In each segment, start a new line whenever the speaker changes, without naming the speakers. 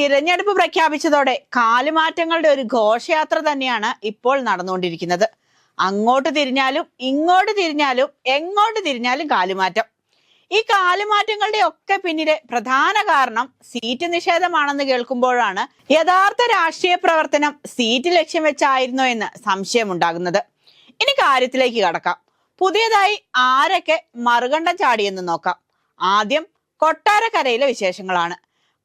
തിരഞ്ഞെടുപ്പ് പ്രഖ്യാപിച്ചതോടെ കാലുമാറ്റങ്ങളുടെ ഒരു ഘോഷയാത്ര തന്നെയാണ് ഇപ്പോൾ നടന്നുകൊണ്ടിരിക്കുന്നത്. അങ്ങോട്ട് തിരിഞ്ഞാലും ഇങ്ങോട്ട് തിരിഞ്ഞാലും എങ്ങോട്ട് തിരിഞ്ഞാലും കാലുമാറ്റം. ഈ കാലുമാറ്റങ്ങളുടെ ഒക്കെ പിന്നിലെ പ്രധാന കാരണം സീറ്റ് നിഷേധമാണെന്ന് കേൾക്കുമ്പോഴാണ് യഥാർത്ഥ രാഷ്ട്രീയ പ്രവർത്തനം സീറ്റ് ലക്ഷ്യം വെച്ചായിരുന്നോ എന്ന് സംശയമുണ്ടാകുന്നത്. ഇനി കാര്യത്തിലേക്ക് കടക്കാം. പുതിയതായി ആരൊക്കെ മറുകണ്ഠം ചാടിയെന്ന് നോക്കാം. ആദ്യം കൊട്ടാരക്കരയിലെ വിശേഷങ്ങളാണ്.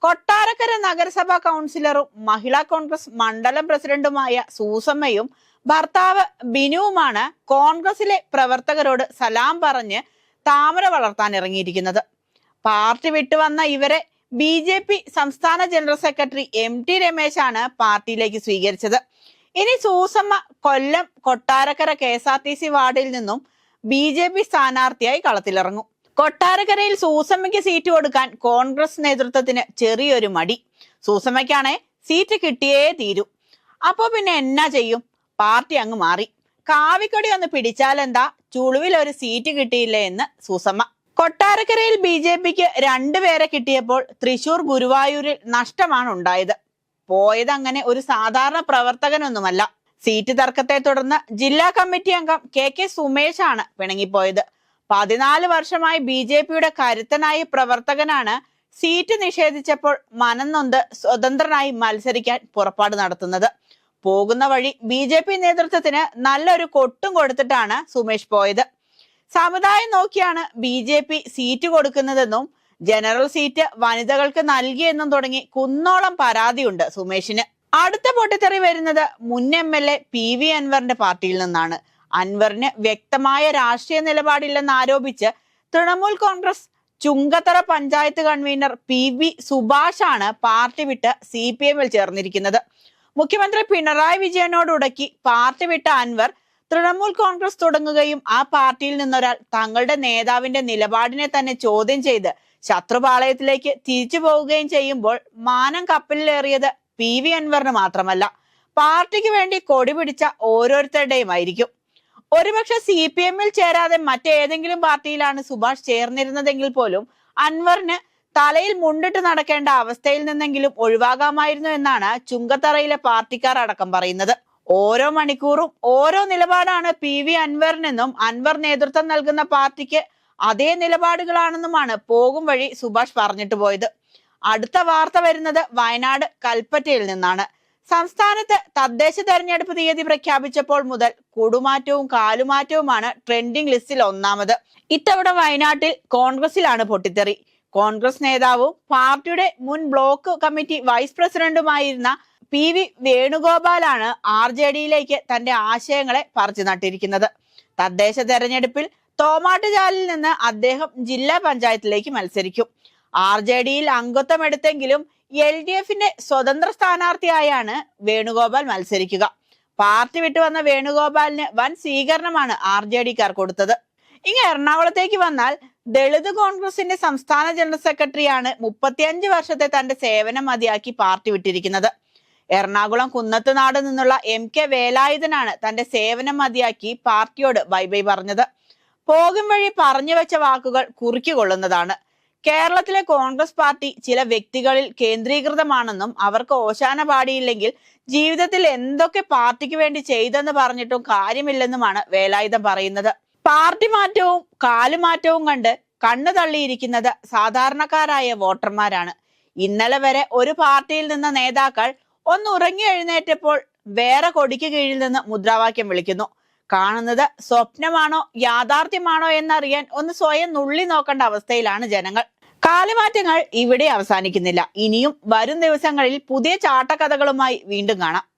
കൊട്ടാരക്കര നഗരസഭാ കൗൺസിലറും മഹിളാ കോൺഗ്രസ് മണ്ഡലം പ്രസിഡന്റുമായ സൂസമ്മയും ഭർത്താവ് ബിനുവുമാണ് കോൺഗ്രസിലെ പ്രവർത്തകരോട് സലാം പറഞ്ഞ് താമര വളർത്താൻ ഇറങ്ങിയിരിക്കുന്നത്. പാർട്ടി വിട്ടുവന്ന ഇവരെ ബി ജെ പി സംസ്ഥാന ജനറൽ സെക്രട്ടറി എം ടി രമേശാണ് പാർട്ടിയിലേക്ക് സ്വീകരിച്ചത്. ഇനി Susamma Kollam Kottarakkara K S R T C വാർഡിൽ നിന്നും ബി ജെ പി സ്ഥാനാർത്ഥിയായി കളത്തിലിറങ്ങും. കൊട്ടാരക്കരയിൽ സൂസമ്മയ്ക്ക് സീറ്റ് കൊടുക്കാൻ കോൺഗ്രസ് നേതൃത്വത്തിന് ചെറിയൊരു മടി. സൂസമ്മയ്ക്കാണെ സീറ്റ് കിട്ടിയേ തീരൂ. അപ്പോൾ പിന്നെ എന്നാ ചെയ്യും? പാർട്ടി അങ്ങ് മാറി. കാവിക്കൊടി ഒന്ന് പിടിച്ചാലെന്താ ചുളുവിൽ ഒരു സീറ്റ് കിട്ടിയില്ലേ എന്ന് സൂസമ്മ. കൊട്ടാരക്കരയിൽ ബി ജെ പിക്ക് രണ്ടുപേരെ കിട്ടിയപ്പോൾ തൃശൂർ ഗുരുവായൂരിൽ നഷ്ടമാണ് ഉണ്ടായത്. പോയത് അങ്ങനെ ഒരു സാധാരണ പ്രവർത്തകനൊന്നുമല്ല. സീറ്റ് തർക്കത്തെ തുടർന്ന് ജില്ലാ കമ്മിറ്റി അംഗം കെ കെ സുമേഷാണ് പിണങ്ങിപ്പോയത്. പതിനാല് വർഷമായി ബി ജെ പിയുടെ കരുത്തനായ പ്രവർത്തകനാണ് സീറ്റ് നിഷേധിച്ചപ്പോൾ മനംനൊന്ത് സ്വതന്ത്രനായി മത്സരിക്കാൻ പുറപ്പാട് നടത്തുന്നത്. പോകുന്ന വഴി ബി ജെ പി നേതൃത്വത്തിന് നല്ലൊരു കൊട്ടും കൊടുത്തിട്ടാണ് സുമേഷ് പോയത്. സമുദായം നോക്കിയാണ് ബി ജെ പി സീറ്റ് കൊടുക്കുന്നതെന്നും ജനറൽ സീറ്റ് വനിതകൾക്ക് നൽകിയെന്നും തുടങ്ങി കുന്നോളം പരാതിയുണ്ട് സുമേഷിന്. അടുത്ത പൊട്ടിത്തെറി വരുന്നത് മുൻ M L A P V അൻവറിന്റെ പാർട്ടിയിൽ നിന്നാണ്. അൻവറിന് വ്യക്തമായ രാഷ്ട്രീയ നിലപാടില്ലെന്ന് ആരോപിച്ച് Trinamool Congress Chungathara panchayat convener P V Subhash ആണ് പാർട്ടി വിട്ട് സി പി എമ്മിൽ ചേർന്നിരിക്കുന്നത്. മുഖ്യമന്ത്രി പിണറായി വിജയനോട് ഉടക്കി പാർട്ടി വിട്ട അൻവർ തൃണമൂൽ കോൺഗ്രസ് തുടങ്ങുകയും ആ പാർട്ടിയിൽ നിന്നൊരാൾ തങ്ങളുടെ നേതാവിന്റെ നിലപാടിനെ തന്നെ ചോദ്യം ചെയ്ത് ശത്രുപാളയത്തിലേക്ക് തിരിച്ചു പോവുകയും ചെയ്യുമ്പോൾ മാനം കപ്പലിലേറിയത് പി വി അൻവറിന് മാത്രമല്ല. പാർട്ടിക്ക് വേണ്ടി കൊടി പിടിച്ച ഓരോരുത്തരുടെയും ആയിരിക്കും. ഒരുപക്ഷെ സി പി എമ്മിൽ ചേരാതെ മറ്റേതെങ്കിലും പാർട്ടിയിലാണ് സുഭാഷ് ചേർന്നിരുന്നതെങ്കിൽ പോലും അൻവറിന് തലയിൽ മുണ്ടിട്ട് നടക്കേണ്ട അവസ്ഥയിൽ നിന്നെങ്കിലും ഒഴിവാകാമായിരുന്നു എന്നാണ് ചുങ്കത്തറയിലെ പാർട്ടിക്കാർ അടക്കം പറയുന്നത്. ഓരോ മണിക്കൂറും ഓരോ നിലപാടാണ് പി വി അൻവറിനെന്നും അൻവർ നേതൃത്വം നൽകുന്ന പാർട്ടിക്ക് അതേ നിലപാടുകളാണെന്നുമാണ് പോകും വഴി സുഭാഷ് പറഞ്ഞിട്ട് പോയത്. അടുത്ത വാർത്ത വരുന്നത് വയനാട് കൽപ്പറ്റയിൽ നിന്നാണ്. സംസ്ഥാനത്ത് തദ്ദേശ തെരഞ്ഞെടുപ്പ് തീയതി പ്രഖ്യാപിച്ചപ്പോൾ മുതൽ കൂടുമാറ്റവും കാലുമാറ്റവുമാണ് ട്രെൻഡിംഗ് ലിസ്റ്റിൽ ഒന്നാമത്. ഇത്തവണ വയനാട്ടിൽ കോൺഗ്രസിലാണ് പൊട്ടിത്തെറി. കോൺഗ്രസ് നേതാവും പാർട്ടിയുടെ മുൻ ബ്ലോക്ക് കമ്മിറ്റി വൈസ് പ്രസിഡന്റുമായിരുന്ന പി വി വേണുഗോപാലാണ് ആർ ജെ ഡിയിലേക്ക് തന്റെ ആശയങ്ങളെ പറിച്ചു നട്ടിരിക്കുന്നത്. തദ്ദേശ തെരഞ്ഞെടുപ്പിൽ തോമാട്ടുചാലിൽ നിന്ന് അദ്ദേഹം ജില്ലാ പഞ്ചായത്തിലേക്ക് മത്സരിക്കും. ആർ ജെ ഡിയിൽ അംഗത്വം എടുത്തെങ്കിലും എൽ ഡി എഫിന്റെ സ്വതന്ത്ര സ്ഥാനാർത്ഥിയായാണ് വേണുഗോപാൽ മത്സരിക്കുക. പാർട്ടി വിട്ടുവന്ന വേണുഗോപാലിന് വൻ സ്വീകരണമാണ് ആർ ജെ ഡിക്കാർ കൊടുത്തത്. ഇങ്ങ എറണാകുളത്തേക്ക് വന്നാൽ ദളിത് കോൺഗ്രസിന്റെ സംസ്ഥാന ജനറൽ സെക്രട്ടറിയാണ് മുപ്പത്തിയഞ്ച് വർഷത്തെ തന്റെ സേവനം മതിയാക്കി പാർട്ടി വിട്ടിരിക്കുന്നത്. എറണാകുളം കുന്നത്തുനാട് നിന്നുള്ള എം കെ വേലായുധനാണ് തന്റെ സേവനം മതിയാക്കി പാർട്ടിയോട് ബൈ ബൈ പറഞ്ഞത്. പോകും വഴി പറഞ്ഞു വെച്ച വാക്കുകൾ കുറിക്കുകൊള്ളുന്നതാണ് കേരളത്തിലെ കോൺഗ്രസ് പാർട്ടി ചില വ്യക്തികളിൽ കേന്ദ്രീകൃതമാണെന്നും അവർക്ക് ഓശാന പാടിയില്ലെങ്കിൽ ജീവിതത്തിൽ എന്തൊക്കെ പാർട്ടിക്ക് വേണ്ടി ചെയ്തെന്ന് പറഞ്ഞിട്ടും കാര്യമില്ലെന്നുമാണ് വേലായുധം പറയുന്നത്. പാർട്ടി മാറ്റവും കാലുമാറ്റവും കണ്ട് കണ്ണു തള്ളിയിരിക്കുന്നത് സാധാരണക്കാരായ വോട്ടർമാരാണ്. ഇന്നലെ വരെ ഒരു പാർട്ടിയിൽ നിന്ന നേതാക്കൾ ഒന്ന് ഉറങ്ങി എഴുന്നേറ്റപ്പോൾ വേറെ കൊടിക്ക് കീഴിൽ നിന്ന് മുദ്രാവാക്യം വിളിക്കുന്നു. കാണുന്നത് സ്വപ്നമാണോ യാഥാർത്ഥ്യമാണോ എന്നറിയാൻ ഒന്ന് സ്വയം നുള്ളി നോക്കേണ്ട അവസ്ഥയിലാണ് ജനങ്ങൾ. കാലുമാറ്റങ്ങൾ ഇവിടെ അവസാനിക്കുന്നില്ല. ഇനിയും വരും ദിവസങ്ങളിൽ പുതിയ ചാട്ടക്കഥകളുമായി വീണ്ടും കാണാം.